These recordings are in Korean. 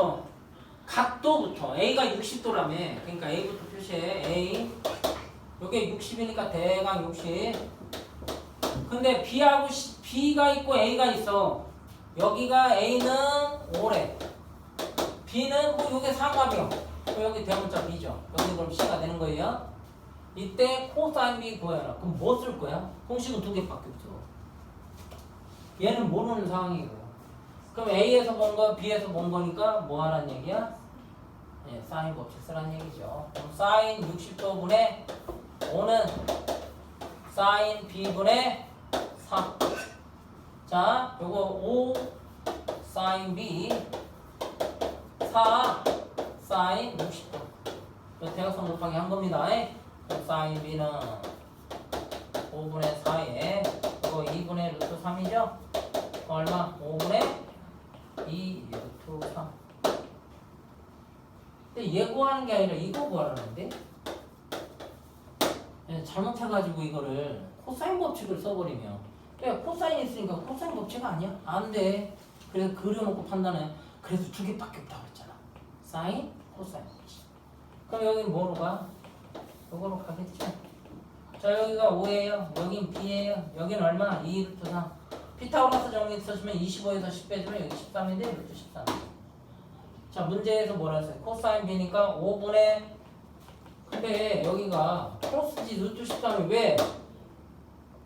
A부터 각도부터 A가 60도라며. 그러니까 A부터 표시해. A. 요게 60이니까 대강 60 근데 B하고 B가 있고 A가 있어. 여기가 A는 5래. B는 뭐 삼각형 그럼 여기 대문자 B죠. 여기 그럼 C가 되는 거예요. 이때 코사인 B 구해라. 그럼 뭐 쓸 거야? 공식은 두 개밖에 없어. 얘는 모르는 상황이고 그럼 A에서 본 거, B에서 본 거니까 뭐 하란 얘기야? 예, 사인 법칙 쓰란 얘기죠. 그럼 사인 60도 분의 5는 사인 B분의 4. 자, 요거 5 사인 B 4 사인 60도. 요 대각선 곱하기 한 겁니다. 그럼 사인 B는 5분의 4에 이거 2분의 루트 3이죠? 얼마? 5분의 2 루트 3 근데 얘 구하는 게 아니라 이거 구하라는데? 예, 잘못해가지고 이거를 코사인 법칙을 써버리면. 야 코사인 있으니까 코사인 법칙 아니야? 안 돼. 그래서 그려놓고 판단해. 그래서 두 개밖에 없다고 했잖아. 사인, 코사인. 그럼 여긴 뭐로 가? 이거로 가겠죠 자 여기가 5예요. 여긴 B예요. 여긴 얼마? 2 루트 3 피타고라스 정리 써주면 25에서 10 빼주면 여기 13인데 루트 13 자 문제에서 뭐라 했어요? 코사인 B니까 5분의 근데 여기가 코스지 루트 13이 왜?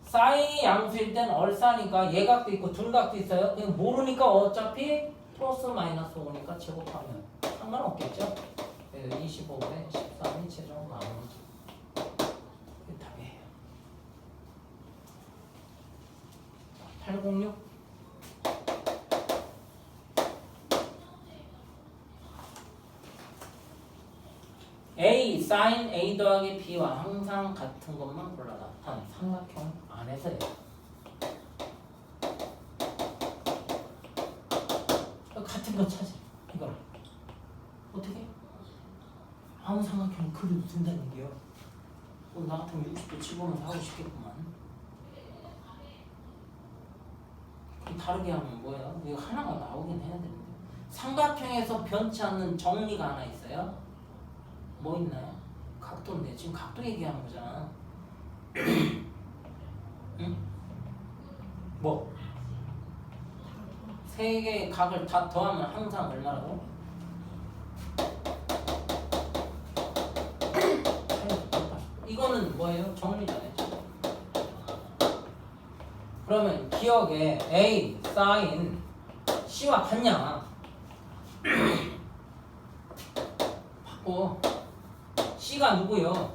사인이 양수일 땐 얼싸니까 예각도 있고 둔각도 있어요 그냥 모르니까 어차피 플러스 마이너스 5니까 제곱하면 상관없겠죠? 그래서 25분의 13이 최종 나오는 이게 답이에요 806 A sin A 더하기 B와 항상 같은 것만 골라라. 단 삼각형 안에서요. 같은 거 찾아. 이거 어떻게? 아무 삼각형 그려도 된다는 얘기요. 어, 나 같으면 60도 집어넣어서 하고 싶겠구만. 다르게 하면 뭐야? 이거 하나가 나오긴 해야 되는데. 삼각형에서 변치 않는 정리가 하나 있어요. 뭐 있나요? 각도인데 지금 각도 얘기하는 거잖아. 응? 뭐? 세 개의 각을 다 더하면 항상 얼마라고? 이거는 뭐예요? 정리잖아요. 그러면 기억에 A, sin, C와 같냐? 바꿔. C가 누구요?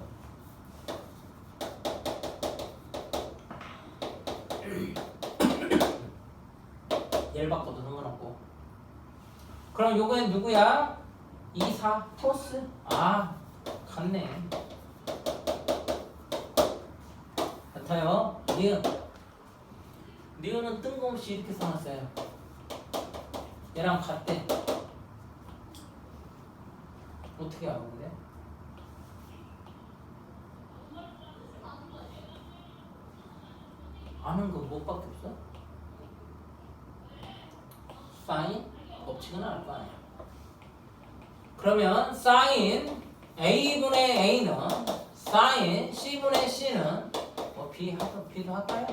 얘를 바꿔도 상관없고 그럼 요거는 누구야? 2, 4 플러스 아 같네 같아요 니은 니은은 뜬금없이 이렇게 써놨어요 얘랑 같대 어떻게 하고 그래? 아는 거 뭐밖에 없어? 사인 법칙은 알 거 아니야. 그러면 사인 a분의 a는 사인 c분의 c는 뭐 b b도 할까요?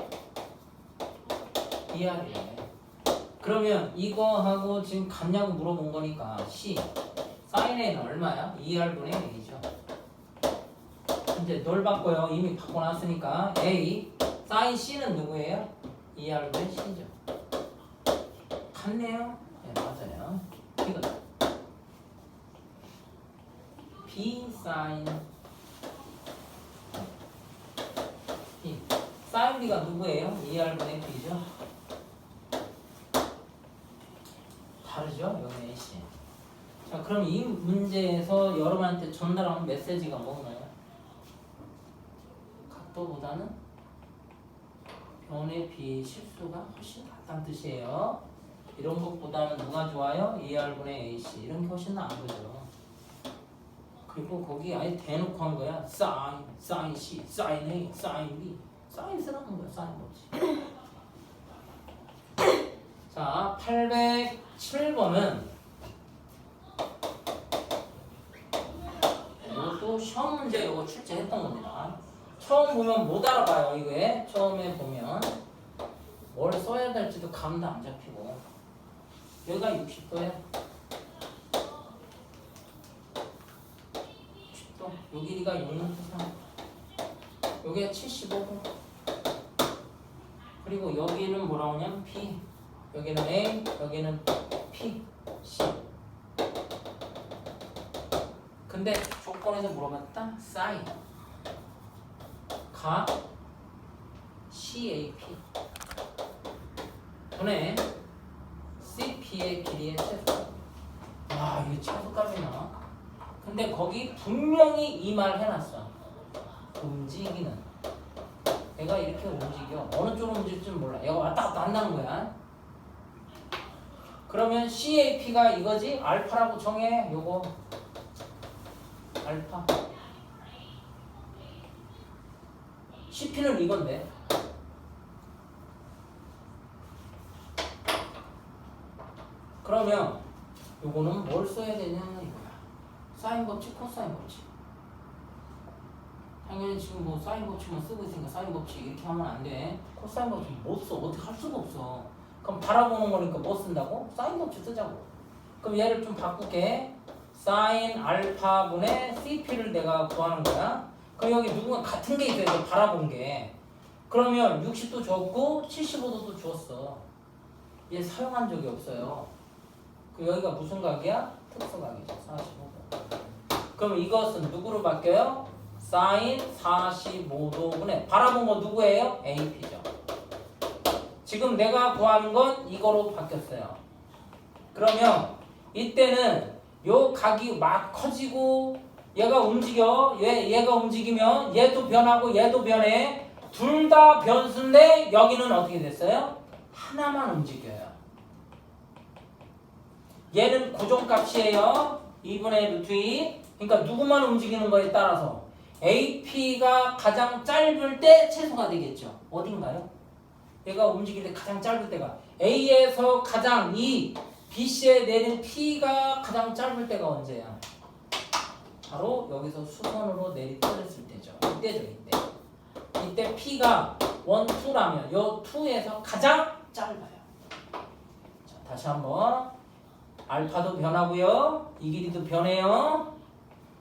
BR이네. 그러면 이거하고 지금 같냐고 물어본 거니까 c 사인 a는 얼마야? 2r분의 a죠. 이제 널 바꿔요. 이미 바꿔놨으니까 a 사인 c는 누구예요? 2r분의 c죠. 같네요. 네, 맞아요. 이거 B 사인 B 사인 B가 누구예요? 2R분의 B죠. 다르죠? 여기 AC. 자, 그럼 이 문제에서 여러분한테 전달하는 메시지가 뭔가요? 각도보다는 변의 비의 실수가 훨씬 낫다는 뜻이에요. 이런 것보다는 누가 좋아요? 2R분의 AC 이런 게 훨씬 나은 거죠. 그리고 거기 아예 대놓고 한 거야. 사인, 사인 C, 사인 A, 사인 B. 사인 쓰라는 거야, 사인 법칙. 자, 807번은 이것도 시험 문제 이거 출제했던 겁니다. 처음 보면 못 알아봐요, 이게. 처음에 보면. 뭘 써야 될지도 감도 안 잡히고. 여기가 60도야. 60도. 요 길이가 63. 요게 75고. 그리고 여기는 뭐라고 하냐면 B. 여기는 A 여기는 P C. 근데 조건에서 물어봤다? 사인 가 CAP 분의 CP의 길이의 최소. 와 이게 최소값이 나와 근데 거기 분명히 이 말 해놨어. 움직이는. 얘가 이렇게 움직여. 어느 쪽으로 움직일지 몰라. 얘가 왔다 갔다 한다는 거야 그러면 CAP가 이거지? 알파라고 정해 요거. 알파. CP는 이건데. 그러면 요거는 뭘 써야 되냐 이거야. 사인 법칙 코사인 법칙. 당연히 지금 뭐 사인 법칙만 쓰고 있으니까 사인 법칙 이렇게 하면 안 돼. 코사인 법칙 못 써. 어떻게 할 수가 없어 그럼 바라보는 거니까 뭐 쓴다고? 사인 법칙 쓰자고. 그럼 얘를 좀 바꿀게 사인 알파분의 CP를 내가 구하는 거야. 그럼 여기 누군가 같은 게 이거 바라본 게. 그러면 60도 줬고 75도도 주었어. 얘 사용한 적이 없어요. 그 여기가 무슨 각이야? 특수각이죠 45도. 그럼 이것은 누구로 바뀌어요? 사인 45도분의 바라본 거 누구예요? AP죠 지금 내가 구하는 건 이거로 바뀌었어요. 그러면 이때는 요 각이 막 커지고 얘가 움직여. 얘, 얘가 움직이면 얘도 변하고 얘도 변해. 둘 다 변수인데 여기는 어떻게 됐어요? 하나만 움직여요. 얘는 고정값이에요. 2분의 루트 2 그러니까 누구만 움직이는 거에 따라서 AP가 가장 짧을 때 최소가 되겠죠. 어딘가요? 얘가 움직일 때 가장 짧을 때가 A에서 가장 이 BC에 내린 P가 가장 짧을 때가 언제야? 바로 여기서 수선으로 내리 떨어질 때죠. 이때죠, 이때. 이때 P가 1, 2라면 요 2에서 가장 짧아요. 자, 다시 한번 알파도 변하고요. 이 길이도 변해요.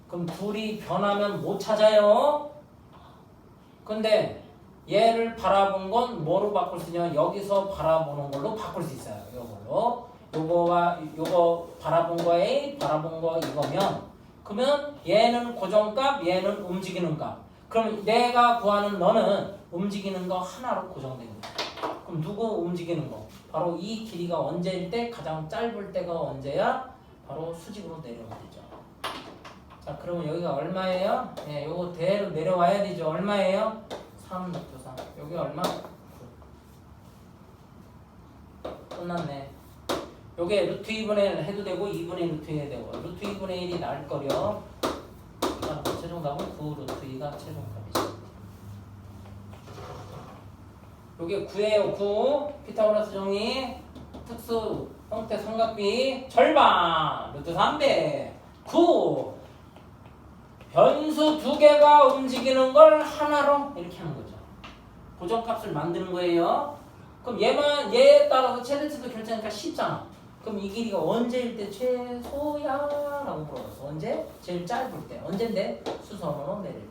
그럼 둘이 변하면 못 찾아요. 근데 얘를 바라본 건 뭐로 바꿀 수 있냐? 여기서 바라보는 걸로 바꿀 수 있어요. 요걸로. 요거와 요거 바라본 거 A, 바라본 거 이거면 그러면 얘는 고정값, 얘는 움직이는 값. 그럼 내가 구하는 너는 움직이는 거 하나로 고정된 거야. 그럼 누구 움직이는 거? 바로 이 길이가 언제일 때 가장 짧을 때가 언제야? 바로 수직으로 내려오면 되죠. 자, 그러면 여기가 얼마예요? 예, 요거 대로 내려와야 되죠. 얼마예요? 3 루트 3. 여기 얼마? 9. 끝났네. 요게 루트 2분의 1 해도 되고 2분의 루트 2 해도 되고 루트 2분의 1이 나을 거려. 자, 최종답은 9 루트 2가 최종답이죠. 요게 9예요 9. 피타고라스 정리. 특수 형태 삼각비 절반 루트 3배 9. 변수 두 개가 움직이는 걸 하나로 이렇게 하는 거죠. 고정값을 만드는 거예요. 그럼 얘만 얘에 따라서 최대치도 결정하니까 쉽잖아. 그럼 이 길이가 언제일 때 최소야? 라고 물어봤어. 언제? 제일 짧을 때. 언젠데? 수선으로 내릴 때.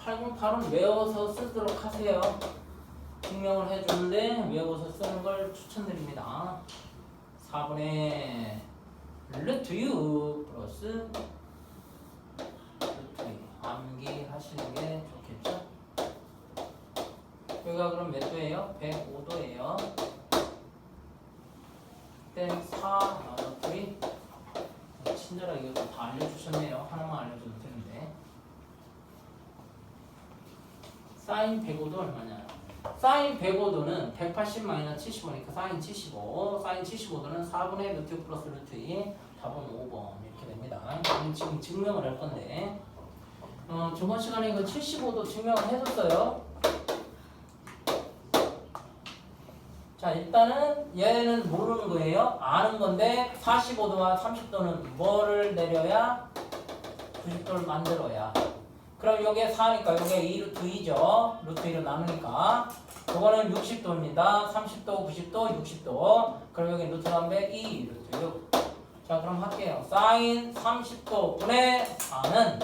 팔공팔은 외워서 쓰도록 하세요. 증명을 해주는데 외워서 쓰는 걸 추천드립니다. 4분의 루트 U 플러스 루트 2 암기하시는 게 좋겠죠? 여기가 그럼 몇 도예요? 105도예요. 땡 4, 루트 2 친절하게 이거 다 알려주셨네요. 하나만 알려줘도 되는데 사인 105도 얼마냐? 사인 105도는 180 마이너스 75니까 사인 75 사인 75도는 4분의 루트 플러스 루트 2 답은 5번 이렇게 됩니다 지금 증명을 할 건데 어, 저번 시간에 이거 75도 증명을 해줬어요. 자, 일단은 얘는 모르는 거예요. 아는 건데 45도와 30도는 뭐를 내려야 90도를 만들어야. 그럼 여기에 4니까 여기에 2 루트 2죠. 루트 2로 나누니까. 이거는 60도입니다. 30도, 90도, 60도. 그럼 여기 루트 남배 2 루트 6. 자, 그럼 할게요. 사인 30도 분의 4는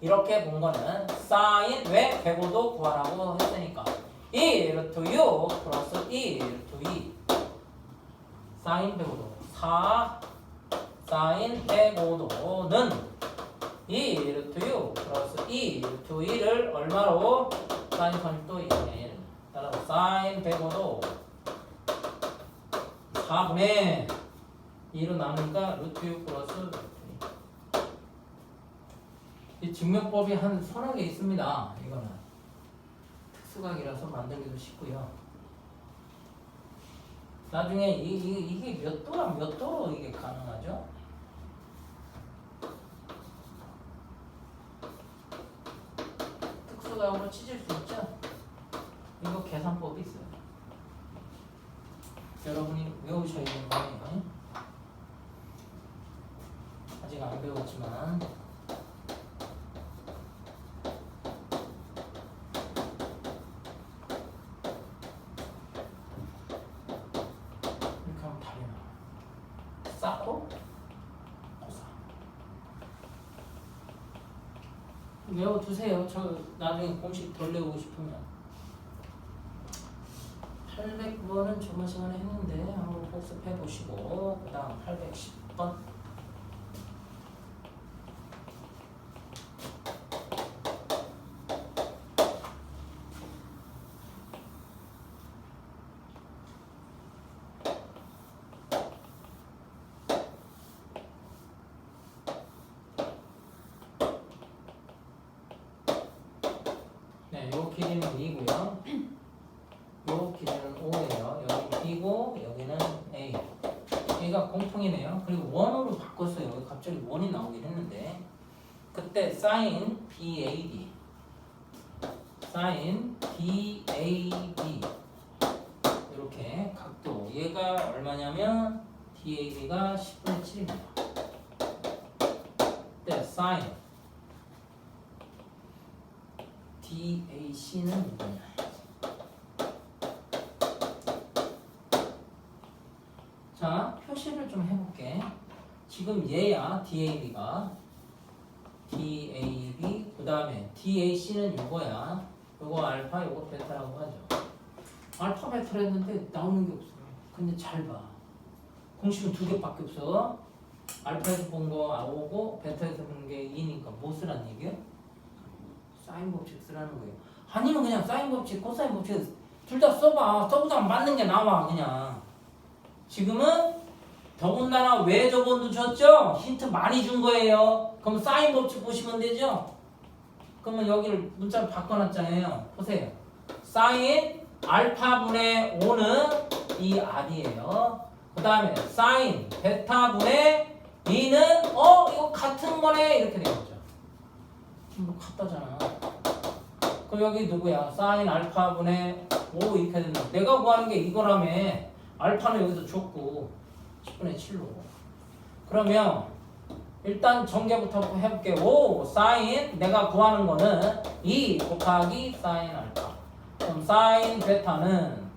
이렇게 본 거는 사인 왜 105도 구하라고 했으니까 2 루트 6 플러스 2 루트 2 사인 105도 4 사인 105도는 2 루트 6 플러스 2 루트 2를 얼마로 사인 30도 2분의 1 따라서 사인 105도 4분의 2로 나누니까 루트 6 플러스 루트 2. 이 증명법이 한 서너 개 있습니다. 이거는 특수각이라서 만들기도 쉽고요. 나중에 이, 이, 이게 몇 도랑 몇 도로 이게 가능하죠? 특수각으로 찢을 수 계산법이 있어요. 여러분이 외우셔야 되는 거예요. 아직 안 배웠지만. 외워두세요. 저 나중에 공식 덜 외우고 싶으면. 800번은 저번 시간에 했는데 한번 복습해 보시고 그 다음 810번 네, 요 길이는 2고요. 요 길이는 5예요. 여기 B고 여기는 A. 얘가 공통이네요. 그리고 원으로 바꿨어요. 갑자기 원이 나오긴 했는데 그때 sin BAD sin BAD 이렇게 각도 얘가 얼마냐면 DAB가 10분의 7입니다. 그때 sin DAC는 뭐냐? 자, 표시를 좀 해볼게. 지금 얘야, DAB가. DAB, 그 다음에 DAC는 요거야. 요거 알파, 요거 베타라고 하죠. 알파, 베타를 했는데 나오는 게 없어. 근데 잘 봐. 공식은 두 개밖에 없어. 알파에서 본거 5고, 베타에서 본 게 2니까 뭐 쓰란 얘기야? 사인 법칙 쓰라는 거예요. 아니면 그냥 사인 법칙, 코사인 법칙 둘 다 써봐. 써보다 맞는 게 나와, 그냥. 지금은 더군다나 왜 저번도 줬죠? 힌트 많이 준 거예요. 그럼 사인 법칙 보시면 되죠? 그러면 여기를 문자로 바꿔놨잖아요. 보세요. 사인 알파분의 5는 이 R이에요. 그 다음에 사인 베타분의 2는 어? 이거 같은 거네 이렇게 되겠죠. 뭐 같다잖아. 그럼 여기 누구야? 사인 알파분의 5 이렇게 된다. 내가 구하는 게 이거라며. 알파는 여기서 줬고 10분의 7로. 그러면 일단 전개부터 해볼게. 오 사인 내가 구하는 거는 2 곱하기 사인 알파. 그럼 사인 베타는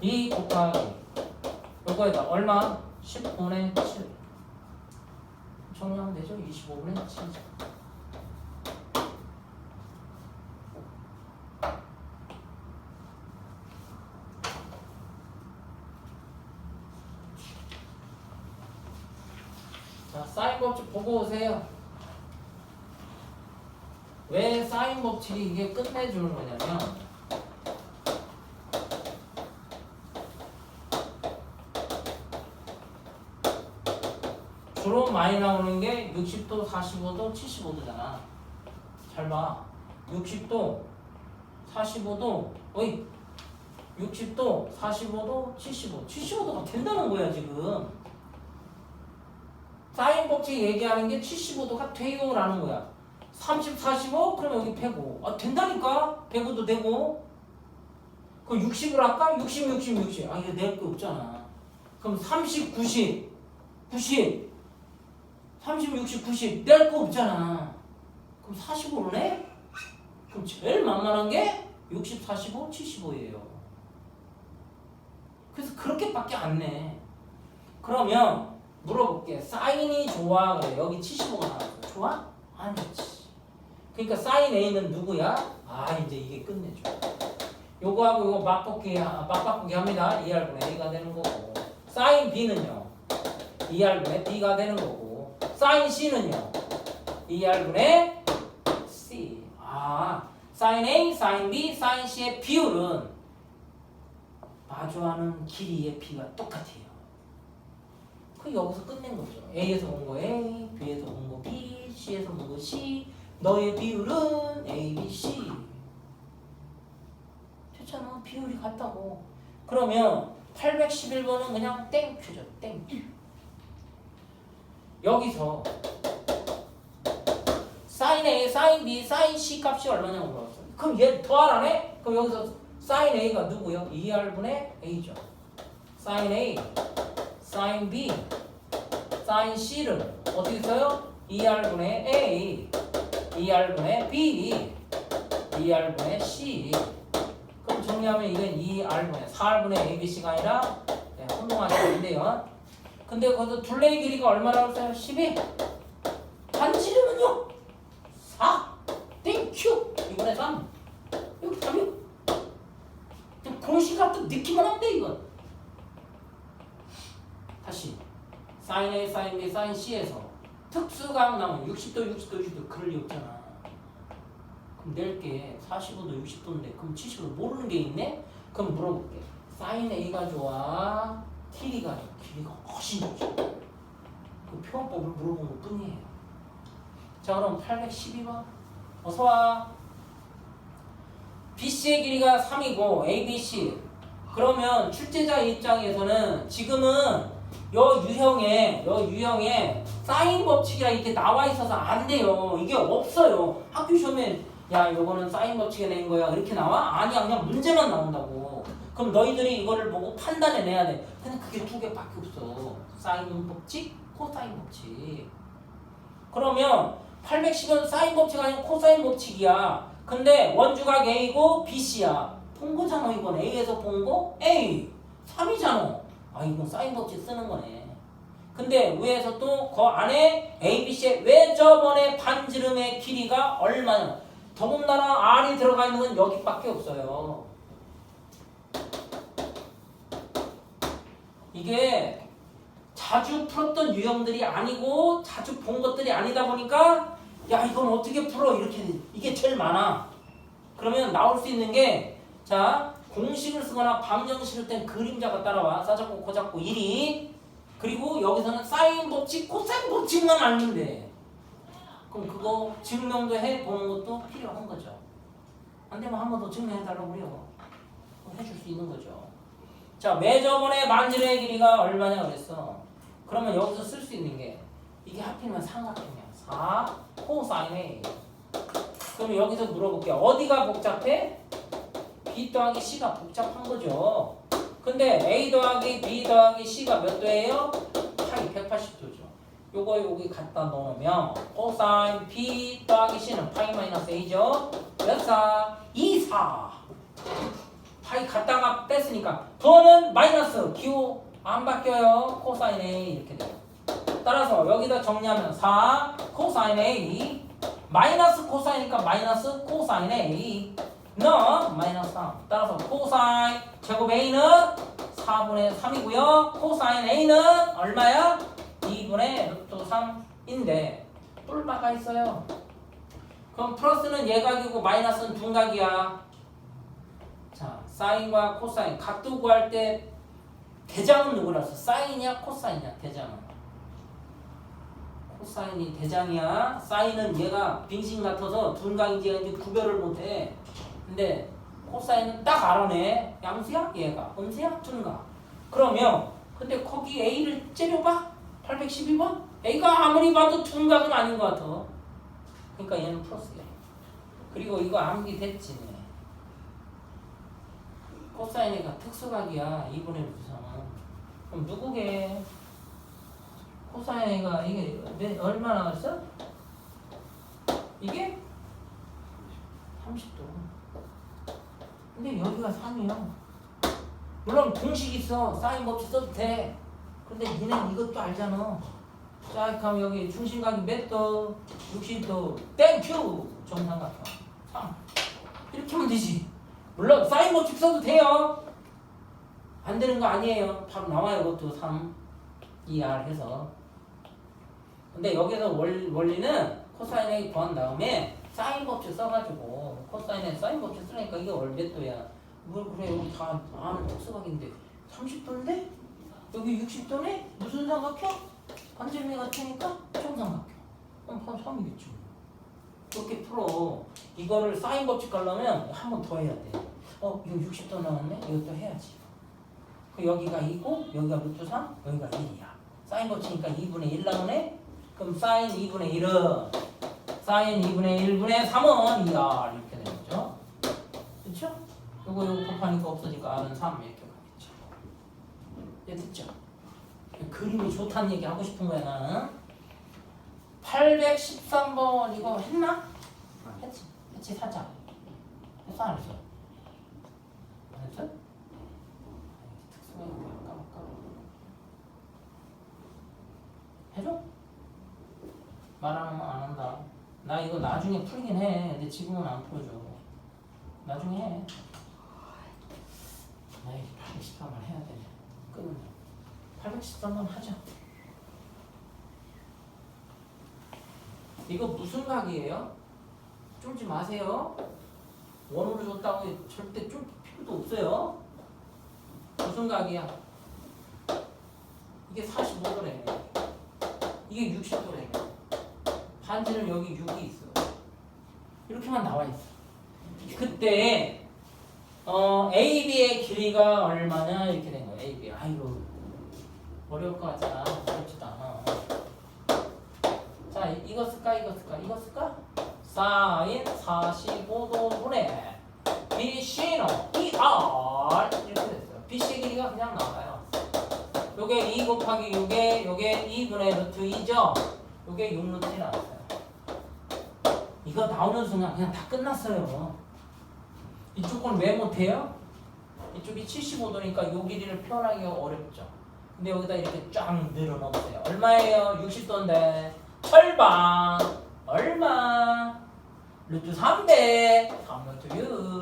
2 곱하기 요거에다 얼마? 10분의 7. 정리하면 되죠? 25분의 7이죠. 자, 사인 법칙 보고 오세요. 왜 사인 법칙이 이게 끝내주는 거냐면 주로 많이 나오는 게 60도, 45도, 75도잖아. 잘 봐. 60도, 45도, 어이, 60도, 45도, 75. 75도가 된다는 거야, 지금. 법칙 얘기하는 게 75도가 돼요라는 거야. 30, 45 그러면 여기 105. 아 된다니까 105도 되고. 그럼 60을 할까? 60, 60, 60. 아 이거 낼게 없잖아. 그럼 30, 90, 90, 30, 60, 90 낼 거 없잖아. 그럼 45를 내? 그럼 제일 만만한 게 60, 45, 75예요. 그래서 그렇게밖에 안 내. 그러면 물어볼게. 사인이 좋아? 그래. 여기 75가 나왔어. 좋아? 안 좋지. 그러니까 사인 A는 누구야? 아 이제 이게 끝내줘. 요거하고 요거 맞바꾸기, 하- 맞바꾸기 합니다. 2R분의 A가 되는 거고. 사인 B는요. 2R분의 B가 되는 거고. 사인 C는요. 2R분의 C. 아, 사인 A, 사인 B, 사인 C의 비율은 마주하는 길이의 B가 똑같아요. 그 여기서 끝낸 거죠. A에서 온거 A, B에서 온거 B, C에서 온거 C. 너의 비율은 A, B, C. 됐잖아. 비율이 같다고. 그러면 811번은 그냥 땡큐죠. 땡큐. 여기서 사인 A, 사인 B, 사인 C 값이 얼마냐고 물어봤어. 그럼 얘 더하라네? 그럼 여기서 사인 A가 누구요? 2R분의 A죠. 사인 A, 사인 B, 사인 C를 어떻게 써요? 2R분의 A, 2R분의 B, 2R분의 C. 그럼 정리하면 이건 2R분의 4R분의 ABC가 아니라 네, 혼동하시는데요. 근데 거기서 둘레의 길이가 얼마라고 써요? 12. 반지름은요? 4. 땡큐. 이번에 3. 여기 3이요. 공식 같은 느낌만 하면 돼 이건. 다시 사인 A, 사인 B, 사인 C에서 특수각 나오면 60도, 60도, 60도 그럴 리 없잖아. 그럼 낼 게 45도, 60도인데 그럼 70도 모르는 게 있네? 그럼 물어볼게. 사인 A가 좋아? T가 좋아? 길이가 훨씬 좋죠. 그 표현법을 물어본 것 뿐이에요. 자 그럼 812번 어서 와. BC의 길이가 3이고 ABC 그러면 출제자 입장에서는 지금은 여 유형에 여 유형에 사인 법칙이라 이렇게 나와 있어서 안 돼요. 이게 없어요. 학교 시험에 야 요거는 사인 법칙에 낸 거야 이렇게 나와? 아니야 그냥 문제만 나온다고. 그럼 너희들이 이거를 보고 판단해 내야 돼. 근데 그게 두 개밖에 없어. 사인 법칙, 코사인 법칙. 그러면 810은 사인 법칙 아니고 코사인 법칙이야. 근데 원주각 A고 BC야. 본 거잖아 이건 A에서 본 거 A 3이잖아. 아 이건 사인 법칙 쓰는 거네. 근데 위에서 또 그 안에 A, B, C의 왜 저번에 반지름의 길이가 얼마냐? 더군다나 R이 들어가 있는 건 여기밖에 없어요. 이게 자주 풀었던 유형들이 아니고 자주 본 것들이 아니다 보니까 야 이건 어떻게 풀어 이렇게 돼. 이게 제일 많아. 그러면 나올 수 있는 게 자 공식을 쓰거나 방정식을 땐 그림자가 따라와 싸잡고 코잡고 1이 그리고 여기서는 사인 법칙 코사인 법칙만 알면 돼. 그럼 그거 증명도 해 보는 것도 필요한 거죠. 안 되면 한 번 더 증명해 달라고 그래요. 해줄 수 있는 거죠. 자, 왜 저번에 만지의 길이가 얼마냐 그랬어. 그러면 여기서 쓸 수 있는 게 이게 하필이면 삼각형이야. 4 코사인 A. 그럼 여기서 물어볼게요. 어디가 복잡해? B 더하기 C가 복잡한 거죠. 근데 A 더하기 B 더하기 C가 몇 도예요? 파이 180도죠. 요거 여기 갖다 넣으면 코사인 B 더하기 C는 파이 마이너스 A죠. 몇 사? 2, 4. 파이 갖다가 뺐으니까 더는 마이너스 기호 안 바뀌어요. 코사인 A 이렇게 돼요. 따라서 여기다 정리하면 4 코사인 A 마이너스 코사인이니까 마이너스 코사인 A 는 마이너스 3 따라서 코사인 제곱 A는 4분의 3이고요. 코사인 A는 얼마야? 2분의 루트 3인데. 뿔마가 있어요. 그럼 플러스는 예각이고 마이너스는 둔각이야. 자 사인과 코사인 각도 구할 때 대장은 누구라서 사인이야? 코사인이야? 대장은. 코사인이 대장이야. 사인은 얘가 빙신 같아서 둔각인지 구별을 못해. 근데 코사인은 딱 알아내. 양수야? 얘가. 음수야? 둔각. 그러면 근데 거기 A를 째려봐? 812번? A가 아무리 봐도 둔각은 아닌 것 같아. 그러니까 얘는 플러스야. 그리고 이거 암기 됐지. 네. 코사인이가 특수각이야. 2분의 루트상은. 그럼 누구게? 코사인이가 이게 몇, 얼마나 왔어? 이게 30도. 근데 여기가 3이야. 물론 공식 있어. 사인 법칙 써도 돼. 근데 니는 이것도 알잖아. 자, 그럼 여기 중심각이 몇 도? 60도. 땡큐! 정삼각형. 3. 이렇게 하면 되지. 물론 사인 법칙 써도 돼요. 안 되는 거 아니에요. 바로 나와요. 그것도 3. 2R 해서. 근데 여기서 원, 원리는 코사인에 구한 다음에 사인 법칙 써가지고 코사인에 사인 법칙 쓰니까 이게 월몇 도야? 뭘 그래 여기 다 아는 특수각인데 30도인데 여기 60도네? 무슨 삼각형? 반지름이 같으니까 정삼각형. 그럼 바로 3이겠죠. 그렇게 풀어. 이거를 사인 법칙 가려면 한 번 더 해야 돼. 어, 이거 60도 나왔네? 이것도 해야지. 그 여기가 2고 여기가 루트 3, 여기가 1이야. 사인 법칙이니까 2분의 1 나오네? 그럼 사인 2분의 1은 사인 2분의 1분의 3은 2R 이렇게 되는 거죠. 그렇죠? 요거 요거 곱하니까 없어지니까 R은 3 이렇게 가겠죠. 이해 됐죠? 그림이 좋다는 얘기 하고 싶은 거야 나는. 813번 이거 했나? 했지. 했지 살짝. 했어 안 했어? 안 했어? 특수가 뭐야 까먹까 해줘? 말안 하면 안 한다. 나 이거 나중에 풀긴 해. 근데 지금은 안 풀어줘. 나중에 해. 나 이거 813번 해야 되네. 끊으면. 813번 하자. 이거 무슨 각이에요? 쫄지 마세요. 원으로 줬다고 절대 쫄 필요도 없어요. 무슨 각이야? 이게 45도래. 이게 60도래. 반지는 여기 6이 있어. 이렇게만 나와 있어. 그때 어, AB의 길이가 얼마냐 이렇게 된 거야. AB. 아이고 어려울 것 같잖아. 어렵지도 않아. 자, 이거 쓸까? 이거 쓸까? 이거 쓸까? 사인 45도 분의 BC는 ER 이렇게 됐어요. BC의 길이가 그냥 나와요. 요게 2 곱하기 요게 요게 2분의 루트 2죠? 요게 6루트 나왔어요. 이거 나오는 순간 그냥 다 끝났어요. 이쪽 건 왜 못해요? 이쪽이 75도니까 요 길이를 표현하기가 어렵죠. 근데 여기다 이렇게 쫙 늘어놓으세요. 얼마예요? 60도인데 철방 얼마? 루트 3배 3루트 6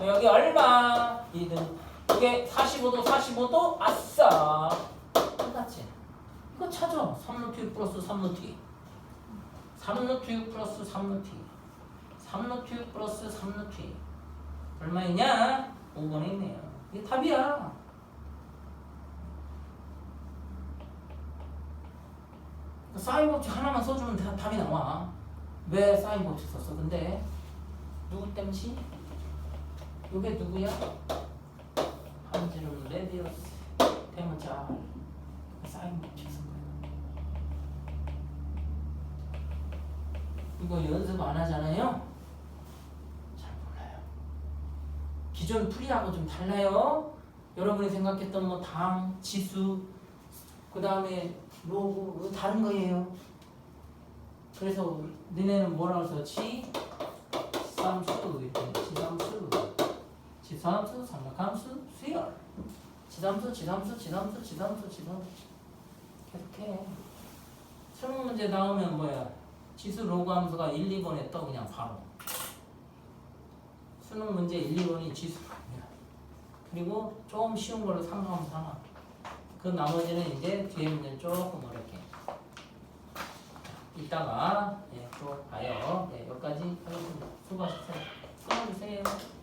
여기 얼마? 2등 이게 45도 45도 아싸 똑같지? 이거 찾아 3루트 6 플러스 3루트 2 3루트 6 플러스 3루트 2 3루트 6 플러스 3루트 2 얼마이냐? 5번에 있네요 이게 답이야 사인 법칙 하나만 써주면 다- 답이 나와. 왜 사인 법칙 썼어? 근데 누구 땜시? 이게 누구야? 한지름 레디어스 대문자 사인 법칙 쓴 거야. 이거 연습 안 하잖아요? 잘 몰라요. 기존 풀이하고 좀 달라요. 여러분이 생각했던 뭐 당, 지수, 그 다음에 로고 이거 다른 거예요. 그래서 너네는 뭐라고 써? 지, 이렇게 지삼수, 지삼수, 삼각함수, 수열. 지삼수, 지삼수, 지삼수, 지삼수, 지삼수. 계속해. 수능 문제 나오면 뭐야? 지수 로그 함수가 1, 2번에 떠 그냥 바로. 수능 문제 1, 2번이 지수가 아니야. 그리고 조금 쉬운 걸로 상상하면서 하나. 그 나머지는 이제 뒤에 문제 조금 어렵게. 이따가 예, 또 봐요. 예, 여기까지 하겠습니다. 수고하셨어요.